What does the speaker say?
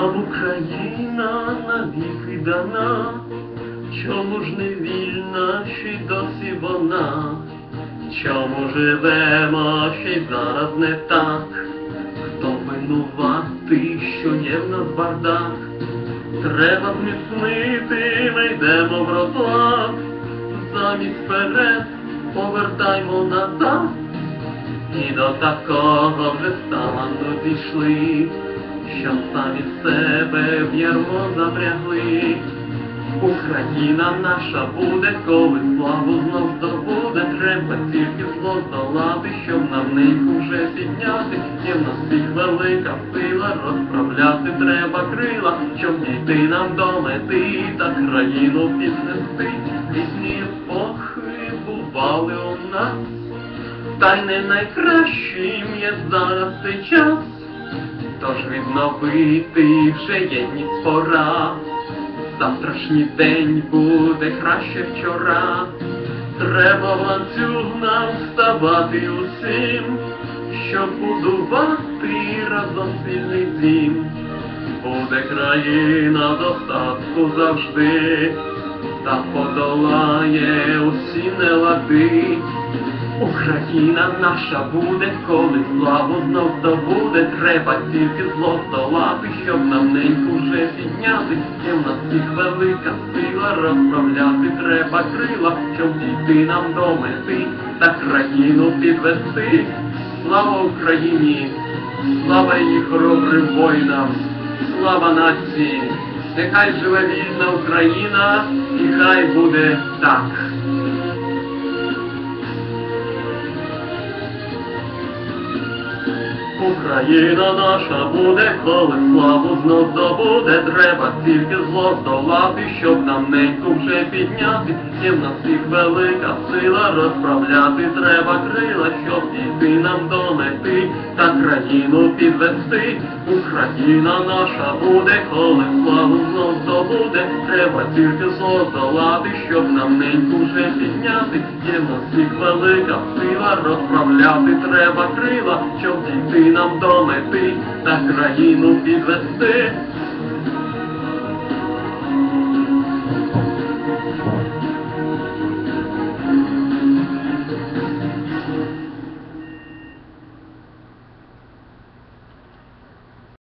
Україна навіки дана, чому ж не вільна, ще досі вона? Чому живемо, ще й зараз не так? Хто винуватий, що є в нас бардак? Треба зміцнити, йдемо в розлад, замість вперед повертаймо назад. І до такого вже стану дійшли, що самі себе в ярмо запрягли. Україна наша буде, коли славу знов здобуде, треба тільки зло здолати, щоб нам неньку вже підняти. Є в нас всіх велика сила, розправляти треба крила, щоб дійти нам до мети та країну піднести. Різні епохи бували у нас, та й не найкращим є зараз цей час. Тож відновити вже єдність пора. Завтрашній день буде краще вчора. Треба ланцюг нам вставати усім, щоб будувати разом спільний дім. Буде країна достатку завжди, та подолає усі нелади. Україна наша буде, коли славу знов здобуде, треба тільки зло здолати, щоб нам неньку вже підняти. Є в нас всіх велика сила, розправляти треба крила, щоб дійти нам до мети та країну підвести. Слава Україні! Слава її хоробрим воїнам! Слава нації! Нехай живе вільна Україна, і хай буде так. Україна наша буде, коли славу знов здобуде, треба тільки зло здолати, щоб нам неньку вже підняти. І в нас всіх велика сила, розправляти. Треба крила, щоб дійти нам до мети та країну підвести. Україна наша буде, коли славу знов здобуде, треба тільки зло щоб нам неньку вже підняти. Є в нас всіх велика сила, розправляти треба крила, щоб дійти нам до мети та країну підвести.